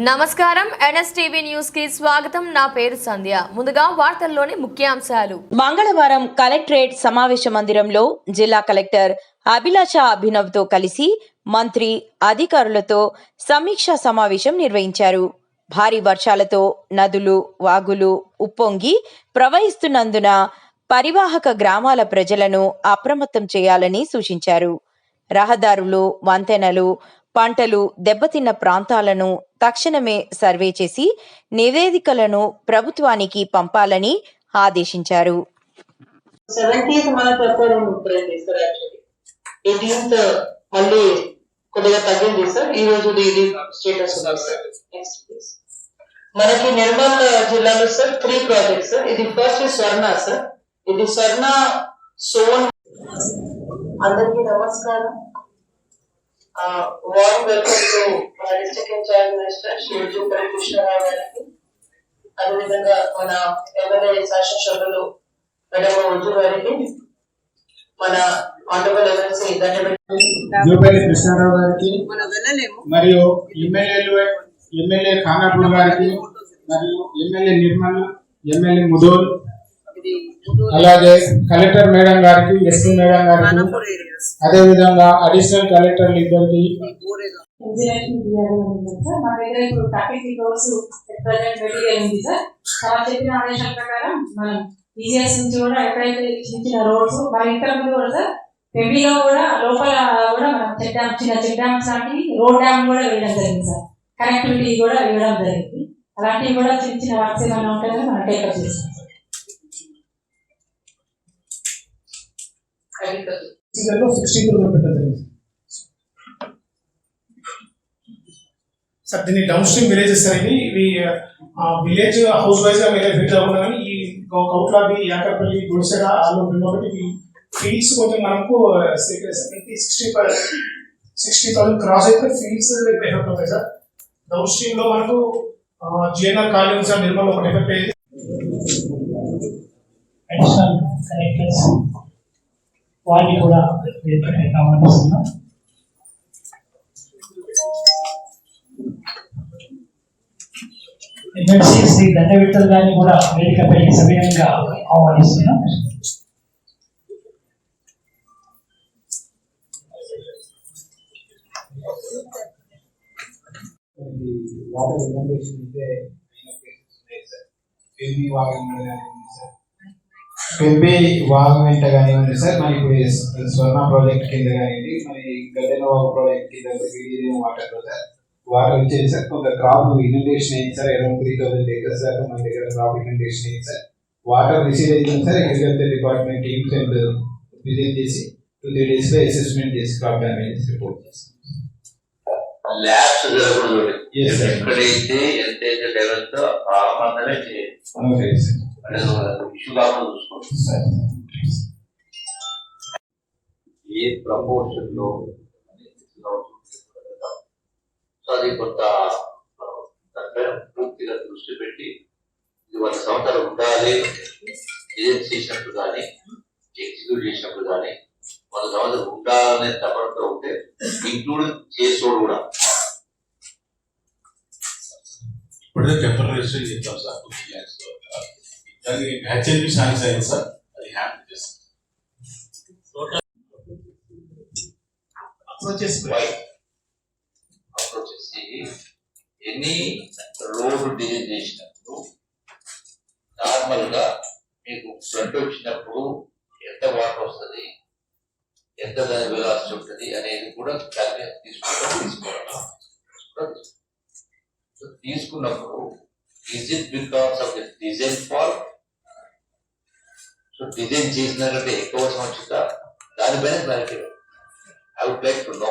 నమస్కారం. ఎన్ఎస్టీవీ న్యూస్కి స్వాగతం. నా పేరు సంధ్య. ముందుగా వార్తల్లోని ముఖ్యాంశాలు. మంగళవారం కలెక్టరేట్ సమావేశ మందిరంలో జిల్లా కలెక్టర్ అభిలాష అభినవ్తో కలిసి మంత్రి అధికారులతో సమీక్షా సమావేశం నిర్వహించారు. భారీ వర్షాలతో నదులు వాగులు ఉప్పొంగి ప్రవహిస్తున్నందున పరివాహక గ్రామాల ప్రజలను అప్రమత్తం చేయాలని సూచించారు. రహదారులు వంతెనలు పంటలు దెబ్బతిన్న ప్రాంతాలను తక్షణమే సర్వే చేసి నివేదికలను ప్రభుత్వానికి పంపాలని ఆదేశించారు. మళ్ళీ కొద్దిగా తగ్గింది సార్. ఈ రోజు ఇది స్టేటస్ మనకి నిర్మల్ జిల్లాలో సార్ త్రీ ప్రాజెక్ట్స్ ఇది ఫస్ట్ స్వర్ణ సార్. ఇది స్వర్ణ సోన్ అందరికీ నమస్కారం. వార్మ్ వెల్కమ్ టు మన district incharge minister Shri Jupally Krishnarao గారికి అదేవిధంగా మన ఎమ్మెల్యే శాసనసభ్యులు మేడం ఉజ్జు గారికి మన ఆనరబుల్ ఎమ్మెల్సీ ధన్యవాదాలు జూపల్లి కృష్ణారావు గారికి మనం వెళ్ళలేము. మరియు ఎమ్మెల్యేలు ఎమ్మెల్యే ఖానాపూర్ గారికి మరియు ఎమ్మెల్యే నిర్మల్ ఎమ్మెల్యే ముదోల్ అలాగే కలెక్టర్ మేడం గారికి ఎస్పీ మేడం గారికి అదే విధంగా అడిషనల్ కలెక్టర్లు ఇద్దరికి సార్. మా దగ్గర ఇప్పుడు thirty three crores present material ఉంది సార్. తర్వాత చెప్పిన ఆదేశాల ప్రకారం మనం ఈజీఎస్ నుంచి కూడా ఎక్కడైతే ఇచ్చిన రోడ్స్ మన ఇంటర్ ముందు కూడా సార్ పెబిలో కూడా లోపల కూడా మనం చెక్ డ్యామ్ చిన్న చెక్ డ్యామ్స్ లాంటివి రోడ్ డ్యామ్ కూడా వేయడం జరిగింది సార్. కనెక్టివిటీ కూడా ఇవ్వడం జరిగింది. అలాంటివి కూడా చిన్న చిన్న వర్క్స్ ఏమైనా ఉంటుందని మనం టేకప్ చేస్తాం. సార్ సీజన్లో సిక్స్టీ కిలోమీటర్ పెట్టడం జరిగింది. సార్ దీన్ని డౌన్ స్ట్రీమ్ విలేజెస్ సార్ ఇవి విలేజ్ హౌస్ వైజ్గా మీరు ఫిట్ అవ్వకుండా కానీ ఈ కౌట్లాబి యాకపల్లి గుడిసెడ ఆలు ఒకటి ఫీల్డ్స్ కొంచెం మనకు సిక్స్టీ సిక్స్టీ థౌసండ్ క్రాస్ అయితే ఫీల్డ్స్ ఎఫెక్ట్ అవుతాయి సార్. డౌన్ స్ట్రీమ్లో మనకు జిఎన్ఆర్ సార్ నిర్మల్ ఒకటి ఎఫెక్ట్ అయ్యింది అడిషనల్ కలెక్టర్స్ వారిని కూడా వేదికపై ఆహ్వానిస్తున్నాం ఎమ్మెల్సీ శ్రీ దండవిట్టల్ గారిని కూడా వేదికపై సవినయంగా ఆహ్వానిస్తున్నాం. వాటర్ ఇన్వండేషన్ అయితే పెంబి వాగంట కానివ్వండి సార్. పెంబి వాగంట కానివ్వండి సార్ మరి ఇప్పుడు స్వర్ణ ప్రాజెక్ట్ కింద కానివ్వండి మరి గదెన ప్రాజెక్ట్ కింద వాటర్ సార్ వాటర్ వచ్చేది సార్ కొంత క్రాప్ ఇన్వండేషన్ అయింది sir around three thousand acres దాకా మన దగ్గర క్రాప్ ఇన్వండేషన్ అయింది సార్ వాటర్ రిసీవ్ అయింది sir agriculture department teams and visit చేసి టూ త్రీ డేస్లో అసెస్మెంట్ చేసి క్రాప్ డ్యామేజెస్ రిపోర్ట్ చేస్తాం ల్యాబ్స్ జరగకూడదు. ఎక్కడైతే ఎంతైతే లెవెల్తో ఆ మందమే చేయాలి ఓకే సార్ ఇష్యూ కాకుండా చూసుకోండి సార్ ఏ ప్రపోర్షన్లో సో అది కొంత మనం దానిపైన పూర్తిగా దృష్టి పెట్టి ఇది వంద సంవత్సరాలు ఉండాలి. డిజైన్ చేసినప్పుడు కానీ ఎగ్జిక్యూట్ చేసినప్పుడు కానీ వంద సంవత్సరాలు ఉండాలనే తపనతో ఉంటే ఇంక్లూడ్ చేసోడు కూడా. ఇప్పుడే టెంపరీ చేద్దాం సార్? టూ ల్యాక్స్ దానికి హెచ్ఎల్పి సాంగ్స్ అయింది సార్. అది హ్యాండ్ చేస్తాం. అప్రోచ్ చేసి అప్రోచ్ చేసి ఎన్ని రోడ్డు డిజైన్ చేసినప్పుడు నార్మల్గా మీకు ఫ్రంట్ వచ్చినప్పుడు ఎంత వాటర్ వస్తుంది ఎంత దాని వెలాసిటీ ఉంటుంది అనేది కూడా క్యాల్కులేట్ తీసుకోవడం తీసుకోవడం. సో తీసుకున్నప్పుడు is it because of the design fault so design చేసిన ఎక్కువ సంవత్సరం దానిపైన clarity I would like to know